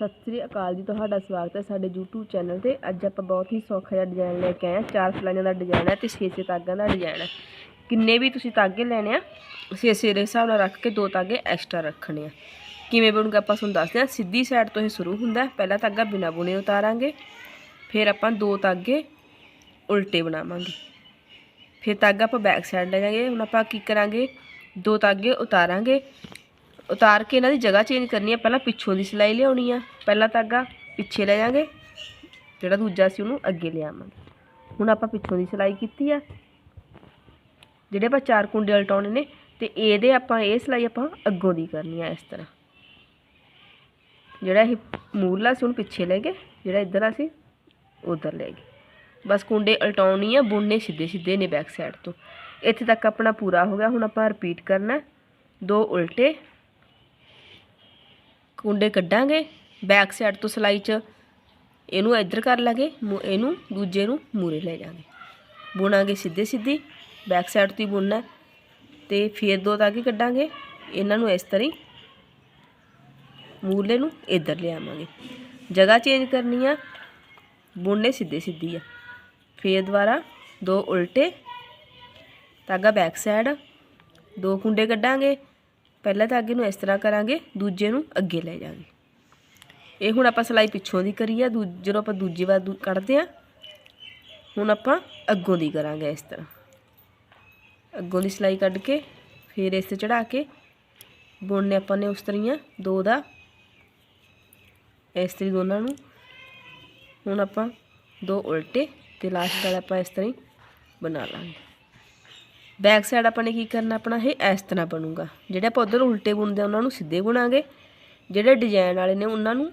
ਸਤਿ ਸ੍ਰੀ ਅਕਾਲ ਜੀ, ਤੁਹਾਡਾ ਸਵਾਗਤ ਹੈ ਸਾਡੇ YouTube ਚੈਨਲ ਤੇ। ਅੱਜ ਆਪਾਂ ਬਹੁਤ ਹੀ ਸੌਖਾ ਜਿਹਾ ਡਿਜ਼ਾਈਨ ਲੈ ਕੇ ਆਏ ਹਾਂ। ਚਾਰ ਸਲਾਈਆਂ ਦਾ ਡਿਜ਼ਾਈਨ ਹੈ ਤੇ 6-6 ਤਾਗਾਂ ਦਾ ਡਿਜ਼ਾਈਨ ਹੈ। ਕਿੰਨੇ ਵੀ ਤੁਸੀਂ ਤਾਗੇ ਲੈਣੇ ਆ 6-6 ਦੇ ਹਿਸਾਬ ਨਾਲ ਰੱਖ ਕੇ ਦੋ ਤਾਗੇ ਐਕਸਟਰਾ ਰੱਖਣੇ ਆ। ਕਿਵੇਂ ਬਣੂਗਾ ਆਪਾਂ ਤੁਹਾਨੂੰ ਦੱਸਦੇ ਹਾਂ। ਸਿੱਧੀ ਸਾਈਡ ਤੋਂ ਇਹ ਸ਼ੁਰੂ ਹੁੰਦਾ ਹੈ। ਪਹਿਲਾ ਤਾਗਾ ਬਿਨਾ ਬੁਣੇ ਉਤਾਰਾਂਗੇ। ਫਿਰ ਆਪਾਂ ਦੋ ਤਾਗੇ ਉਲਟੇ ਬਣਾਵਾਂਗੇ। ਫਿਰ ਤਾਗਾ ਆਪਾਂ ਬੈਕ ਸਾਈਡ ਲੈ ਜਾਵਾਂਗੇ। ਹੁਣ ਆਪਾਂ ਕੀ ਕਰਾਂਗੇ? ਦੋ ਤਾਗੇ ਉਤਾਰਾਂਗੇ। ਉਤਾਰ ਕੇ ਇਹਨਾਂ ਦੀ ਜਗ੍ਹਾ ਚੇਂਜ ਕਰਨੀ ਆ। ਪਹਿਲਾਂ ਪਿੱਛੋਂ ਦੀ ਸਿਲਾਈ ਲਿਆਉਣੀ ਆ। ਪਹਿਲਾ ਤਾਗਾ ਪਿੱਛੇ ਲੈ ਜਾਾਂਗੇ। ਜਿਹੜਾ ਦੂਜਾ ਸੀ ਉਹਨੂੰ ਅੱਗੇ ਲਿਆਵਾਂਗੇ। ਹੁਣ ਆਪਾਂ ਪਿੱਛੋਂ ਦੀ ਸਿਲਾਈ ਕੀਤੀ ਆ। ਜਿਹੜੇ ਆਪਾਂ ਚਾਰ ਕੁੰਡੇ ਉਲਟਾਉਣੇ ਨੇ ਤੇ ਇਹਦੇ ਆਪਾਂ, ਇਹ ਸਿਲਾਈ ਆਪਾਂ ਅੱਗੋਂ ਦੀ ਕਰਨੀ ਆ ਇਸ ਤਰ੍ਹਾਂ। ਜਿਹੜਾ ਇਹ ਮੂਰਲਾ ਸੀ, ਉਹਨੂੰ ਪਿੱਛੇ ਲੈ ਗਏ। ਜਿਹੜਾ ਇੱਧਰ ਆ ਸੀ, ਉਧਰ ਲੈ ਗਏ। ਬਸ ਕੁੰਡੇ ਉਲਟਾਉਣੀ ਆ, ਬੁਣਨੇ ਸਿੱਧੇ ਸਿੱਧੇ ਨੇ ਬੈਕ ਸਾਈਡ ਤੋਂ। ਇੱਥੇ ਤੱਕ ਆਪਣਾ ਪੂਰਾ ਹੋ ਗਿਆ। ਹੁਣ ਆਪਾਂ ਰਿਪੀਟ ਕਰਨਾ। ਦੋ ਉਲਟੇ। ਕੁੰਡੇ ਕੱਢਾਂਗੇ ਬੈਕ ਸਾਈਡ ਤੋਂ ਸਲਾਈ 'ਚ। ਇਹਨੂੰ ਇੱਧਰ ਕਰ ਲਾਂਗੇ, ਮੂ- ਇਹਨੂੰ ਦੂਜੇ ਨੂੰ ਮੂਰੇ ਲੈ ਜਾਾਂਗੇ ਬੁਣਾਂਗੇ ਸਿੱਧੇ ਸਿੱਧੀ ਬੈਕ ਸਾਈਡ ਤੋਂ ਹੀ ਬੁਣਨਾ। ਤੇ ਫਿਰ ਦੋ ਤਾਗੇ ਕੱਢਾਂਗੇ, ਇਹਨਾਂ ਨੂੰ ਇਸ ਤਰ੍ਹਾਂ ਹੀ ਮੂਲੇ ਨੂੰ ਇੱਧਰ ਲਿਆਵਾਂਗੇ। ਜਗ੍ਹਾ ਚੇਂਜ ਕਰਨੀ ਆ, ਬੁਣਨੇ ਸਿੱਧੇ ਸਿੱਧੀ ਆ। ਫਿਰ ਦੁਬਾਰਾ ਦੋ ਉਲਟੇ ਤਾਗਾ ਬੈਕ ਸਾਈਡ ਦੋ ਕੁੰਡੇ ਕੱਢਾਂਗੇ। ਪਹਿਲਾਂ ਤਾਂ ਅੱਗੇ ਨੂੰ ਇਸ ਤਰ੍ਹਾਂ ਕਰਾਂਗੇ, ਦੂਜੇ ਨੂੰ ਅੱਗੇ ਲੈ ਜਾਵਾਂਗੇ ਇਹ ਹੁਣ ਆਪਾਂ ਸਲਾਈ ਪਿੱਛੋਂ ਦੀ ਕਰੀ ਆ ਦੂ ਜਦੋਂ ਆਪਾਂ ਦੂਜੀ ਵਾਰ ਦੂ- ਕੱਢਦੇ ਆ, ਹੁਣ ਆਪਾਂ ਅੱਗੋਂ ਦੀ ਕਰਾਂਗੇ ਇਸ ਤਰ੍ਹਾਂ। ਅੱਗੋਂ ਦੀ ਸਲਾਈ ਕੱਢ ਕੇ, ਫਿਰ ਇਸ ਤੇ ਚੜਾ ਕੇ, ਬੁਣਨੇ ਆਪਾਂ ਨੇ ਉਸ ਤਰ੍ਹਾਂ ਦੋ ਦਾ। ਇਸ ਤਰੀ ਦੋਨਾਂ ਨੂੰ। ਹੁਣ ਆਪਾਂ ਦੋ ਉਲਟੇ ਤੇ ਲਾਸਟ ਵਾਲਾ ਆਪਾਂ ਇਸ ਤਰ੍ਹਾਂ ਹੀ ਬਣਾ ਲਾਂਗੇ। ਬੈਕ ਸਾਈਡ ਆਪਾਂ ਨੇ ਕੀ ਕਰਨਾ, ਆਪਣਾ ਇਹ ਇਸ ਤਰ੍ਹਾਂ ਬਣੂਗਾ। ਜਿਹੜੇ ਆਪਾਂ ਉਧਰ ਉਲਟੇ ਬੁਣਦੇ ਆ, ਉਹਨਾਂ ਨੂੰ ਸਿੱਧੇ ਬੁਣਾਂਗੇ। ਜਿਹੜੇ ਡਿਜ਼ਾਈਨ ਵਾਲੇ ਨੇ, ਉਹਨਾਂ ਨੂੰ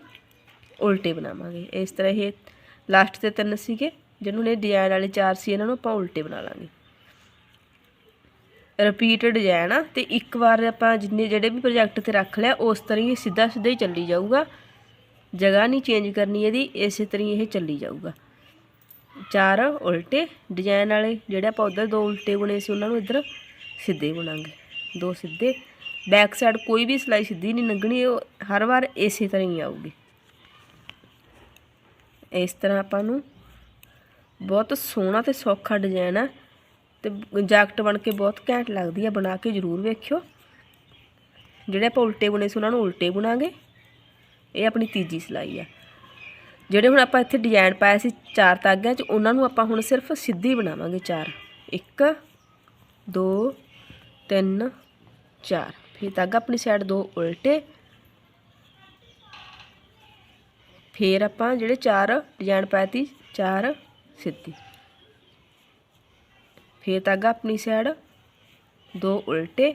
ਉਲਟੇ ਬਣਾਵਾਂਗੇ। ਇਸ ਤਰ੍ਹਾਂ ਇਹ ਲਾਸਟ ਤੇ ਤਿੰਨ ਸੀਗੇ, ਜਿਹਨੂੰ ਨੇ ਡਿਜ਼ਾਈਨ ਵਾਲੇ ਚਾਰ ਸੀ, ਇਹਨਾਂ ਨੂੰ ਆਪਾਂ ਉਲਟੇ ਬਣਾ ਲਾਂਗੇ। ਰਿਪੀਟ ਡਿਜ਼ਾਈਨ ਆ, ਤੇ ਇੱਕ ਵਾਰ ਆਪਾਂ ਜਿੰਨੇ ਜਿਹੜੇ ਵੀ ਪ੍ਰੋਜੈਕਟ ਤੇ ਰੱਖ ਲਿਆ, ਉਸ ਤਰ੍ਹਾਂ ਹੀ ਸਿੱਧਾ ਸਿੱਧਾ ਹੀ ਚੱਲੀ ਜਾਊਗਾ। ਜਗ੍ਹਾ ਨਹੀਂ ਚੇਂਜ ਕਰਨੀ ਇਹਦੀ, ਇਸੇ ਤਰ੍ਹਾਂ ਹੀ ਇਹ ਚੱਲੀ ਜਾਊਗਾ। ਚਾਰ ਉਲਟੇ ਡਿਜ਼ਾਈਨ ਵਾਲੇ ਜਿਹੜੇ ਆਪਾਂ ਉਧਰ ਦੋ ਉਲਟੇ ਬੁਣੇ ਸੀ, ਉਹਨਾਂ ਨੂੰ ਇੱਧਰ ਸਿੱਧੇ ਬੁਣਾਂਗੇ। ਦੋ ਸਿੱਧੇ। ਬੈਕ ਸਾਈਡ ਕੋਈ ਵੀ ਸਲਾਈ ਸਿੱਧੀ ਨਹੀਂ ਲੰਘਣੀ, ਉਹ ਹਰ ਵਾਰ ਇਸੇ ਤਰ੍ਹਾਂ ਹੀ ਆਊਗੀ। ਇਸ ਤਰ੍ਹਾਂ ਆਪਾਂ ਨੂੰ ਬਹੁਤ ਸੋਹਣਾ ਤੇ ਸੌਖਾ ਡਿਜ਼ਾਈਨ ਆ ਤੇ ਜੈਕਟ ਬਣ ਕੇ ਬਹੁਤ ਘੈਂਟ ਲੱਗਦੀ ਆ, ਬਣਾ ਕੇ ਜ਼ਰੂਰ ਵੇਖਿਓ। ਜਿਹੜੇ ਆਪਾਂ ਉਲਟੇ ਬੁਣੇ ਸੀ, ਉਹਨਾਂ ਨੂੰ ਉਲਟੇ ਬੁਣਾਂਗੇ। ਇਹ ਆਪਣੀ ਤੀਜੀ ਸਿਲਾਈ ਆ। ਜਿਹੜੇ ਹੁਣ ਆਪਾਂ ਇੱਥੇ ਡਿਜ਼ਾਈਨ ਪਾਇਆ ਸੀ ਚਾਰ ਤਾਗਿਆਂ 'ਚ, ਉਹਨਾਂ ਨੂੰ ਆਪਾਂ ਹੁਣ ਸਿਰਫ ਸਿੱਧੀ ਬਣਾਵਾਂਗੇ ਚਾਰ। 1 2 3 4 ਫਿਰ ਤਾਗਾ ਆਪਣੀ ਸਾਈਡ ਦੋ ਉਲਟੇ। ਫਿਰ ਆਪਾਂ ਜਿਹੜੇ ਚਾਰ ਡਿਜ਼ਾਈਨ ਪਾਇਆ ਤੀ ਚਾਰ ਸਿੱਧੀ। ਫਿਰ ਤਾਗਾ ਆਪਣੀ ਸਾਈਡ ਦੋ ਉਲਟੇ।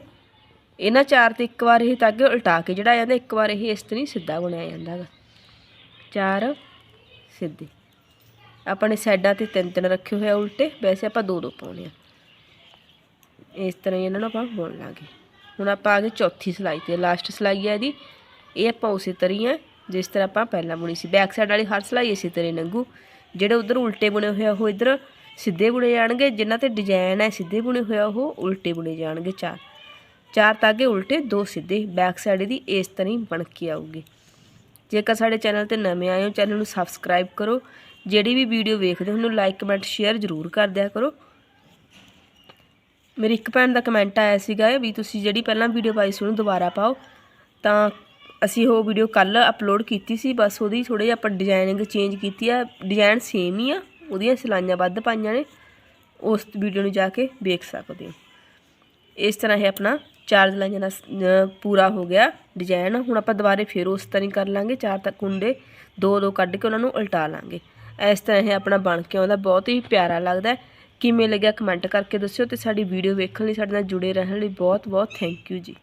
ਇਹਨਾਂ ਚਾਰ ਤੇ ਇੱਕ ਵਾਰ ਇਹ ਤਾਗੇ ਉਲਟਾ ਕੇ ਜਿਹੜਾ ਆ ਜਾਂਦਾ ਇੱਕ ਵਾਰ ਇਹ ਇਸ ਤਰ੍ਹਾਂ ਹੀ ਸਿੱਧਾ ਬਣਾਇਆ ਜਾਂਦਾ ਗਾ ਚਾਰ ਸਿੱਧੇ। ਆਪਾਂ ਨੇ ਸਾਈਡਾਂ ਤੇ ਤਿੰਨ ਤਿੰਨ ਰੱਖੇ ਹੋਏ ਆ ਉਲਟੇ, ਵੈਸੇ ਆਪਾਂ ਦੋ ਦੋ ਪਾਉਣੇ ਆ। ਇਸ ਤਰ੍ਹਾਂ ਹੀ ਇਹਨਾਂ ਨੂੰ ਆਪਾਂ ਬੁਣ ਲਾਂਗੇ। ਹੁਣ ਆਪਾਂ ਆ ਗਏ ਚੌਥੀ ਸਿਲਾਈ ਤੇ, ਲਾਸਟ ਸਿਲਾਈ ਹੈ ਇਹਦੀ। ਇਹ ਆਪਾਂ ਉਸੇ ਤਰ੍ਹਾਂ ਹੀ ਆ, ਜਿਸ ਤਰ੍ਹਾਂ ਆਪਾਂ ਪਹਿਲਾਂ ਬੁਣੀ ਸੀ। ਬੈਕ ਸਾਈਡ ਵਾਲੀ ਹਰ ਸਿਲਾਈ ਇਸੇ ਤਰ੍ਹਾਂ ਹੀ ਲੰਘੂ। ਜਿਹੜੇ ਉਧਰ ਉਲਟੇ ਬੁਣੇ ਹੋਏ ਆ, ਉਹ ਇਧਰ ਸਿੱਧੇ ਬੁਣੇ ਜਾਣਗੇ। ਜਿਨ੍ਹਾਂ ਤੇ ਡਿਜ਼ਾਈਨ ਹੈ ਸਿੱਧੇ ਬੁਣੇ ਹੋਏ ਆ, ਉਹ ਉਲਟੇ ਬੁਣੇ ਜਾਣਗੇ ਚਾਰ। ਚਾਰ ਤਾਗੇ ਉਲਟੇ, ਦੋ ਸਿੱਧੇ। ਬੈਕ ਸਾਈਡ ਦੀ ਇਸ ਤਰ੍ਹਾਂ ਹੀ ਬਣ ਕੇ ਆਊਗੀ। ਜੇਕਰ ਸਾਡੇ ਚੈਨਲ ਤੇ ਨਵੇਂ ਆਏ ਹੋ, ਚੈਨਲ ਨੂੰ ਸਬਸਕ੍ਰਾਈਬ ਕਰੋ। ਜਿਹੜੀ ਵੀ ਵੀਡੀਓ ਵੇਖਦੇ ਹੋ, ਉਹਨੂੰ ਲਾਈਕ ਕਮੈਂਟ ਸ਼ੇਅਰ ਜ਼ਰੂਰ ਕਰ ਦਿਆ ਕਰੋ। ਮੇਰੀ ਇੱਕ ਭੈਣ ਦਾ ਕਮੈਂਟ ਆਇਆ ਸੀਗਾ ਵੀ ਤੁਸੀਂ ਜਿਹੜੀ ਪਹਿਲਾਂ ਵੀਡੀਓ ਪਾਈ ਸੀ, ਉਹਨੂੰ ਦੁਬਾਰਾ ਪਾਓ। ਤਾਂ ਅਸੀਂ ਉਹ ਵੀਡੀਓ ਕੱਲ ਅਪਲੋਡ ਕੀਤੀ ਸੀ, ਬਸ ਉਹਦੀ ਥੋੜੇ ਜਿਹਾ ਆਪਾਂ ਡਿਜ਼ਾਈਨਿੰਗ ਚੇਂਜ ਕੀਤੀ ਆ। ਡਿਜ਼ਾਈਨ ਸੇਮ ਹੀ ਆ, ਉਹਦੀਆਂ ਸਿਲਾਈਆਂ ਵੱਧ ਪਾਈਆਂ ਨੇ। ਉਸ ਵੀਡੀਓ ਨੂੰ ਜਾ ਕੇ ਵੇਖ ਸਕਦੇ ਹੋ। ਇਸ ਤਰ੍ਹਾਂ ਇਹ ਆਪਣਾ ਚਾਰ ਲਾਈਨਾਂ ਦਾ ਪੂਰਾ ਹੋ ਗਿਆ ਡਿਜ਼ਾਈਨ ਹੁਣ ਆਪਾਂ ਦੁਬਾਰੇ ਫੇਰ ਉਸ ਤਰ੍ਹਾਂ ਹੀ ਕਰ ਲਾਂਗੇ। ਚਾਰ ਤੱਕ ਕੁੰਡੇ ਦੋ ਦੋ ਕੱਢ ਕੇ ਉਹਨਾਂ ਨੂੰ ਉਲਟਾ ਲਾਂਗੇ। ਇਸ ਤਰ੍ਹਾਂ ਇਹ ਆਪਣਾ ਬਣ ਕੇ ਆਉਂਦਾ। ਬਹੁਤ ਹੀ ਪਿਆਰਾ ਲੱਗਦਾ। ਕਿਵੇਂ ਲੱਗਿਆ ਕਮੈਂਟ ਕਰਕੇ ਦੱਸਿਓ ਤੇ ਸਾਡੀ ਵੀਡੀਓ ਵੇਖਣ ਲਈ ਸਾਡੇ ਨਾਲ ਜੁੜੇ ਰਹਿਣ ਲਈ ਬਹੁਤ ਬਹੁਤ ਥੈਂਕ ਯੂ ਜੀ।